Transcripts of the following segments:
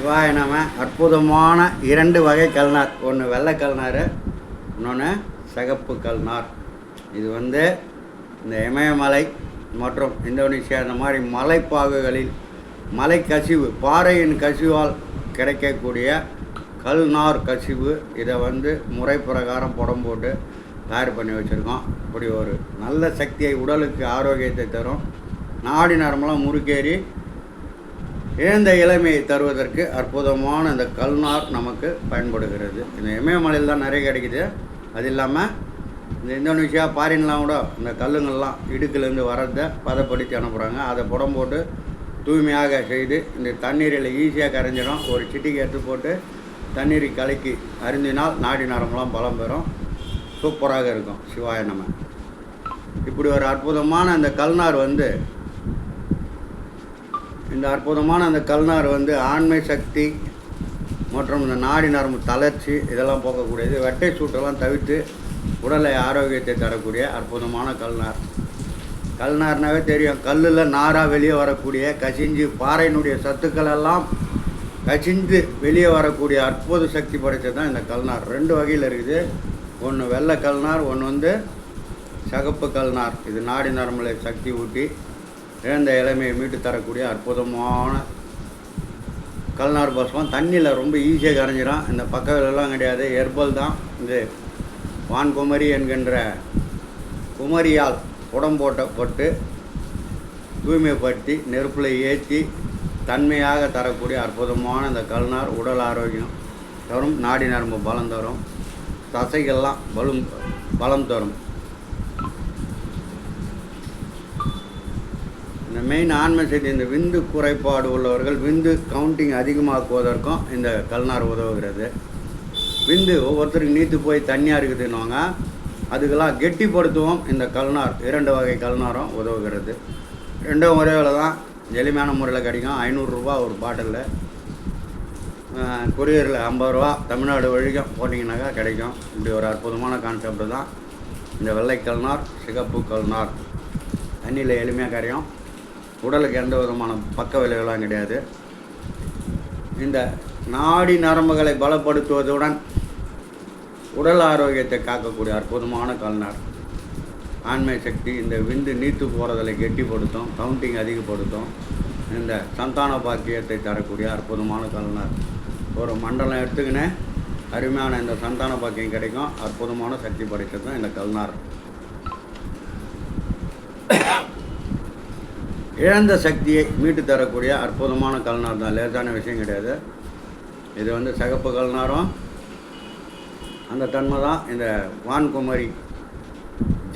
சிவாய நம அற்புதமான இரண்டு வகை கல்நார். ஒன்று வெள்ளை கல்நார் இன்னொன்று சிகப்பு கல்நார். இது வந்து இந்த இமயமலை மற்றும் இந்தோனேசியா இந்த மாதிரி மலைப்பாகுகளில் மலை கசிவு பாறையின் கசிவால் கிடைக்கக்கூடிய கல்நார் கசிவு இதை வந்து முறை பிரகாரம் புடம் போட்டு தயார் பண்ணி வச்சுருக்கோம். இப்படி ஒரு நல்ல சக்தியை உடலுக்கு ஆரோக்கியத்தை தரும். நாடி நரம்பெலாம் முறுக்கேறி இழந்த இளமையை தருவதற்கு அற்புதமான இந்த கல்நார் நமக்கு பயன்படுகிறது. இந்த இமயமலையில் தான் நிறைய கிடைக்குது. அது இல்லாமல் இந்த இந்தோனேஷியா பாரின்லாம் கூட இந்த கல்லுங்கள்லாம் இடுக்குலேருந்து வரதை பதப்படுத்தி அனுப்புகிறாங்க அதை புடம் போட்டு தூய்மையாக செய்து இந்த தண்ணீரில் ஈஸியாக கரைஞ்சிடும். ஒரு சிட்டிக்கு எடுத்து போட்டு தண்ணீரை கலக்கி அருந்தினால் நாடி நரம்பெலாம் பலம் பெறும். சூப்பராக இருக்கும். சிவாய நம்ம இப்படி ஒரு அற்புதமான அந்த கல்நார் வந்து இந்த அற்புதமான அந்த கல்நார் வந்து ஆண்மை சக்தி மற்றும் இந்த நாடி நரம்பு தளர்ச்சி இதெல்லாம் போக்கக்கூடியது. வெட்டை சூட்டெல்லாம் தவிர்த்து உடலை ஆரோக்கியத்தை தரக்கூடிய அற்புதமான கல்நார். கல்நார்னாவே தெரியும் கல்லில் நாராக வெளியே வரக்கூடிய கசிஞ்சு பாறையினுடைய சத்துக்கள் எல்லாம் கசிந்து வெளியே வரக்கூடிய அற்புத சக்தி படைத்தது தான் இந்த கல்நார். ரெண்டு வகையில் இருக்குது. ஒன்று வெள்ளை கல்நார் ஒன்று வந்து சகப்பு கல்நார். இது நாடி நரம்புல சக்தி ஊட்டி இழந்த இளமையை மீட்டு தரக்கூடிய அற்புதமான கல்நார் பஸ்வம் தண்ணியில் ரொம்ப ஈஸியாக கரைஞ்சிரும். இந்த பக்கங்களெல்லாம் கிடையாது. எர்பல் தான் இது. வான்குமரி என்கின்ற குமரியால் உடம்போட்டப்பட்டு தூய்மைப்படுத்தி நெருப்பில் ஏற்றி தன்மையாக தரக்கூடிய அற்புதமான இந்த கல்நார் உடல் ஆரோக்கியம் தரும். நாடி நரம்பு பலம் தரும். தசைகள்லாம் பலும் பலம் தரும். இந்த மெயின் ஆன்ம செய்தி இந்த விந்து குறைபாடு உள்ளவர்கள் விந்து கவுண்டிங் அதிகமாக்குவதற்கும் இந்த கல்நார் உதவுகிறது. விந்து ஒவ்வொருத்தருக்கு நீத்து போய் தண்ணியாக இருக்குதுன்னுவாங்க. அதுக்கெல்லாம் கெட்டிப்படுத்துவோம் இந்த கல்நார் இரண்டு வகை கல்நாரும் உதவுகிறது. ரெண்டும் ஒரே வேலை தான். எளிமையான முறையில் கிடைக்கும். ஐநூறுரூவா ஒரு பாட்டிலில். கொரியரில் ஐம்பது ரூபா. தமிழ்நாடு வழிக்கும் போட்டிங்கனாக்கா கிடைக்கும். இப்படி ஒரு அற்புதமான கான்செப்ட் தான். இந்த வெள்ளை கல்நார் சிகப்பு கல்நார். தண்ணியில் எளிமையாக கரையும் உடலுக்கு எந்த விதமான பக்க விளைவுலாம் கிடையாது. இந்த நாடி நரம்புகளை பலப்படுத்துவதுடன் உடல் ஆரோக்கியத்தை காக்கக்கூடிய அற்புதமான கல்நார் ஆண்மை சக்தி இந்த விந்து நீத்து போகிறதில் கெட்டிப்படுத்தும் கவுண்டிங் அதிகப்படுத்தும். இந்த சந்தான பாக்கியத்தை தரக்கூடிய அற்புதமான கல்நார் ஒரு மண்டலம் எடுத்துக்கினே அருமையான இந்த சந்தான பாக்கியம் கிடைக்கும். அற்புதமான சக்தி படைத்தது தான் இந்த கல்நார் இழந்த சக்தியை மீட்டு தரக்கூடிய அற்புதமான கல்நார் தான். லேசான விஷயம் கிடையாது. இது வந்து சிகப்பு கல்நாரும் அந்த தன்மை தான் இந்த வான்குமரி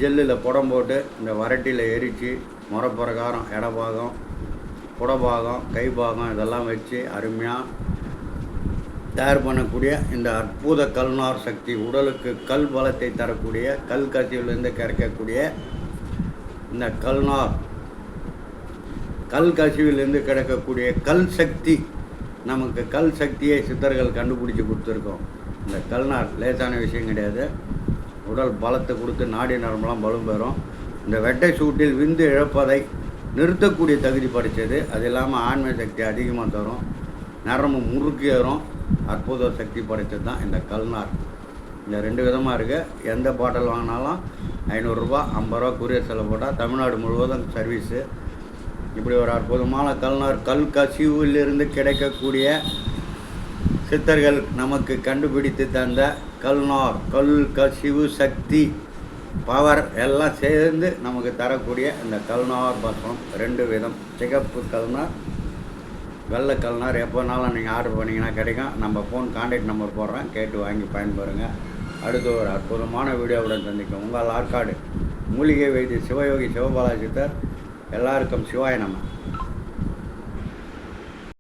ஜெல்லில் புடம் போட்டு இந்த வரட்டியில் எரித்து முறப்பிரகாரம் இடபாகம் புடபாகம் கைபாகம் இதெல்லாம் வச்சு அருமையாக தயார் பண்ணக்கூடிய இந்த அற்புத கல்நார் சக்தி உடலுக்கு கல் பலத்தை தரக்கூடிய கல் கசிவிலிருந்து கிடைக்கக்கூடிய இந்த கல்நார் கல் கசிவிலிருந்து கிடைக்கக்கூடிய கல் சக்தி நமக்கு கல் சக்தியை சித்தர்கள் கண்டுபிடிச்சி கொடுத்துருக்கோம். இந்த கல்நார் லேசான விஷயம் கிடையாது. உடல் பலத்தை கொடுத்து நாடி நரம்பெல்லாம் பலம் பெறும். இந்த வெட்டை சூட்டில் விந்து இழப்பதை நிறுத்தக்கூடிய தகுதி படைத்தது. அது இல்லாமல் ஆண்மை சக்தி அதிகமாக தரும். நரம்பு முறுக்கி ஏறும். அற்புத சக்தி படைத்தது தான் இந்த கல்நார் இந்த ரெண்டு விதமாக இருக்குது எந்த பாட்டில் வாங்கினாலும் ஐநூறுரூபா ஐம்பது ரூபா கொரியர் செலவு போட்டால் தமிழ்நாடு முழுவதும் சர்வீஸு இப்படி ஒரு அற்புதமான கல்நார் கல் கசிவிலிருந்து கிடைக்கக்கூடிய சித்தர்கள் நமக்கு கண்டுபிடித்து தந்த கல்நார் கல் கசிவு சக்தி பவர் எல்லாம் சேர்ந்து நமக்கு தரக்கூடிய இந்த கல்நார் பசம் ரெண்டு விதம். சிகப்பு கல்நார் வெள்ளை கல்நார். எப்போனாலும் நீங்கள் ஆர்டர் பண்ணிங்கன்னா கிடைக்கும். நம்ம ஃபோன் கான்டாக்ட் நம்பர் போடுறேன். கேட்டு வாங்கி பயன்பெறுங்க. அடுத்து ஒரு அற்புதமான வீடியோவுடன் சந்திக்கும் உங்கள் ஆற்காடு மூலிகை வைத்திய சிவயோகி சிவபாலாஜித்தர் எல்லாருக்கும் சிவாய நம்ம